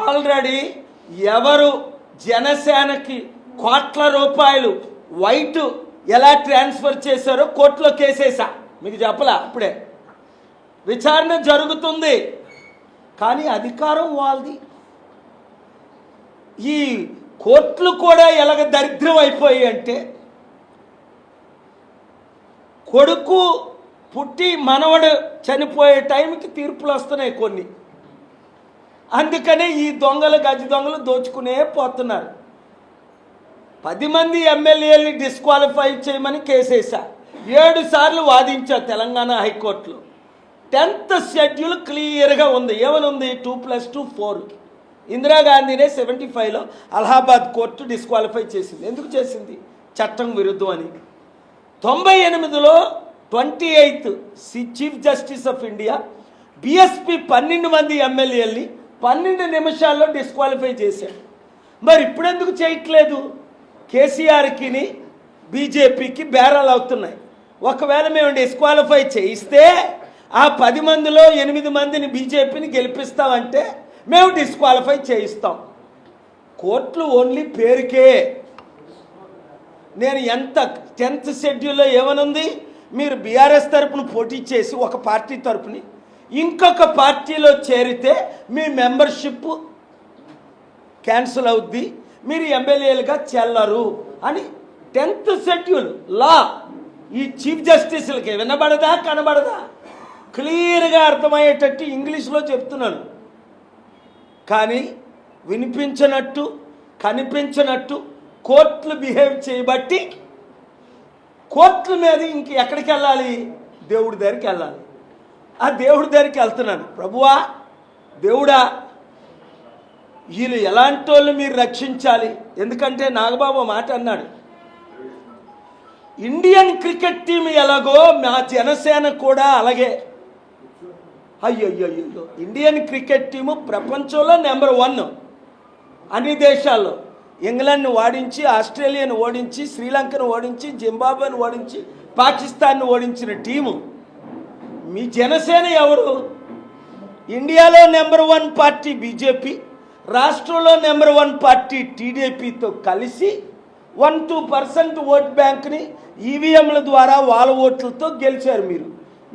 Already ఎవరు జనసేనకి కోట్ల రూపాయలు వైట్ ఎలా ట్రాన్స్ఫర్ చేశారో కోర్టులో కేసేసా మీకు చెప్పలా? అప్పుడే విచారణ జరుగుతుంది. కానీ అధికారం వాళ్ళది. ఈ కోర్టులు కూడా ఎలాగ దరిద్రం అయిపోయాయి అంటే కొడుకు పుట్టి మనవడు చనిపోయే టైంకి తీర్పులు వస్తున్నాయి కొన్ని. అందుకనే ఈ దొంగలు గజ దొంగలు దోచుకునే పోతున్నారు. పది మంది ఎమ్మెల్యేలని డిస్క్వాలిఫై చేయమని కేసేసా ఏడు సార్లు వాదించా తెలంగాణ హైకోర్టులో. టెన్త్ షెడ్యూల్ క్లియర్గా ఉంది. ఏమని ఉంది టూ ప్లస్ టూ ఫోర్. ఇందిరాగాంధీనే సెవెంటీ ఫైవ్లో అలహాబాద్ కోర్టు డిస్క్వాలిఫై చేసింది. ఎందుకు చేసింది? చట్టం విరుద్ధం అని. తొంభై ఎనిమిదిలో twenty eighth chief justice of India BSP పన్నెండు మంది ఎమ్మెల్యేలని పన్నెండు నిమిషాల్లో డిస్క్వాలిఫై చేశాడు. మరి ఇప్పుడెందుకు చేయట్లేదు? కేసీఆర్కి బీజేపీకి బేరాలు అవుతున్నాయి. ఒకవేళ మేము డిస్క్వాలిఫై చేయిస్తే ఆ పది మందిలో ఎనిమిది మందిని బీజేపీని గెలిపిస్తామంటే మేము డిస్క్వాలిఫై చేయిస్తాం. కోర్టులు ఓన్లీ పేరుకే. నేను ఎంత టెన్త్ షెడ్యూల్లో ఏమనుంది? మీరు బీఆర్ఎస్ తరపున పోటీ చేసి ఒక పార్టీ తరపుని ఇంకొక పార్టీలో చేరితే మీ మెంబర్షిప్ క్యాన్సిల్ అవుద్ది మీరు ఎమ్మెల్యేలుగా చెల్లరు అని టెన్త్ షెడ్యూల్ లా ఈ చీఫ్ జస్టిస్లకి వినబడదా కనబడదా? క్లియర్గా అర్థమయ్యేటట్టు ఇంగ్లీష్లో చెప్తున్నాను. కానీ వినిపించనట్టు కనిపించనట్టు కోర్టులు బిహేవ్ చేయబట్టి కోర్టుల మీద ఇంక ఎక్కడికి వెళ్ళాలి? దేవుడి దగ్గరికి వెళ్ళాలి. ఆ దేవుడి దగ్గరికి వెళ్తున్నాను. ప్రభువా దేవుడా వీళ్ళు ఎలాంటి వాళ్ళు మీరు రక్షించాలి? ఎందుకంటే నాగబాబు మాట అన్నాడు. ఇండియన్ క్రికెట్ టీం ఎలాగో మా జనసేన కూడా అలాగే. అయ్యో ఇండియన్ క్రికెట్ టీము ప్రపంచంలో నెంబర్ వన్ అన్ని దేశాల్లో. ఇంగ్లాండ్ని ఓడించి ఆస్ట్రేలియాను ఓడించి శ్రీలంకను ఓడించి జింబాబ్వేను ఓడించి పాకిస్తాన్ను ఓడించిన టీము. మీ జనసేన ఎవరు? ఇండియాలో నెంబర్ వన్ పార్టీ బీజేపీ రాష్ట్రంలో నెంబర్ వన్ పార్టీ టీడీపీతో కలిసి వన్ టూ పర్సెంట్ ఓట్ బ్యాంక్ని ఈవీఎంల ద్వారా వాళ్ళ ఓట్లతో గెలిచారు మీరు.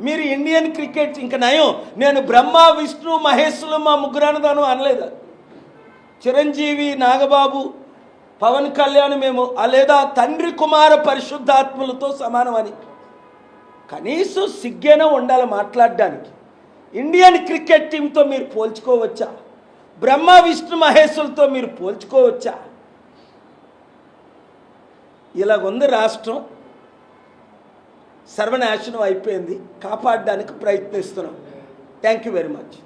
మీరు ఇండియన్ క్రికెట్ ఇంకా నయం. నేను బ్రహ్మ విష్ణు మహేశ్వరు మా ముగ్గురన్నదాను అనలేదు. చిరంజీవి నాగబాబు పవన్ కళ్యాణ్ మేము లేదా తండ్రి కుమార పరిశుద్ధాత్ములతో సమానమని. కనీసం సిగ్గేనా ఉండాలి మాట్లాడడానికి. ఇండియన్ క్రికెట్ టీంతో మీరు పోల్చుకోవచ్చా? బ్రహ్మ విష్ణు మహేశ్వరులతో మీరు పోల్చుకోవచ్చా? ఇలాగుంది రాష్ట్రం. సర్వనాశనం అయిపోయింది. కాపాడడానికి ప్రయత్నిస్తున్నాం. థ్యాంక్ యూ వెరీ మచ్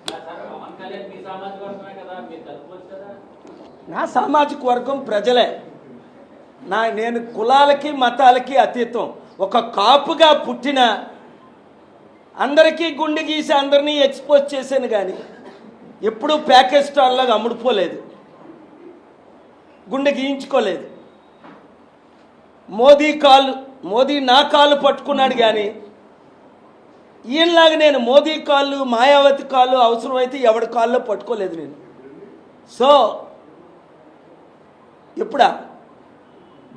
నా సామాజిక వర్గం ప్రజలే. నా నేను కులాలకి మతాలకి అతీతం. ఒక కాపుగా పుట్టిన అందరికీ గుండె గీసి అందరినీ ఎక్స్పోజ్ చేశాను కానీ ఎప్పుడూ ప్యాకేజ్ స్టాల్లాగా అమ్ముడుపోలేదు. గుండె గీయించుకోలేదు. మోదీ కాలు మోదీ నా కాలు పట్టుకున్నాడు కానీ ఈయనలాగా నేను మోదీ కాళ్ళు మాయావతి కాళ్ళు అవసరమైతే ఎవడి కాల్లో పట్టుకోలేదు నేను. సో ఇప్పుడా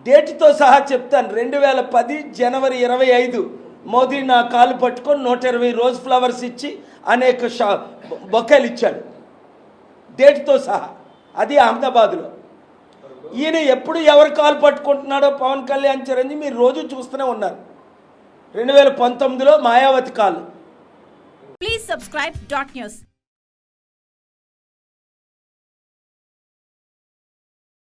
డేట్తో సహా చెప్తాను. రెండు వేల పది జనవరి ఇరవై ఐదు మోదీ నా కాలు పట్టుకొని నూట ఇరవై రోజ్ ఫ్లవర్స్ ఇచ్చి అనేక షా బొకేలు ఇచ్చాడు. డేట్తో సహా. అది అహ్మదాబాద్లో. ఈయన ఎప్పుడు ఎవరు కాలు పట్టుకుంటున్నాడో పవన్ కళ్యాణ్ చిరంజీవి మీరు రోజు చూస్తూనే ఉన్నారు. రెండు వేల పంతొమ్మిదిలో మాయావతి కాలు. Please subscribe dot news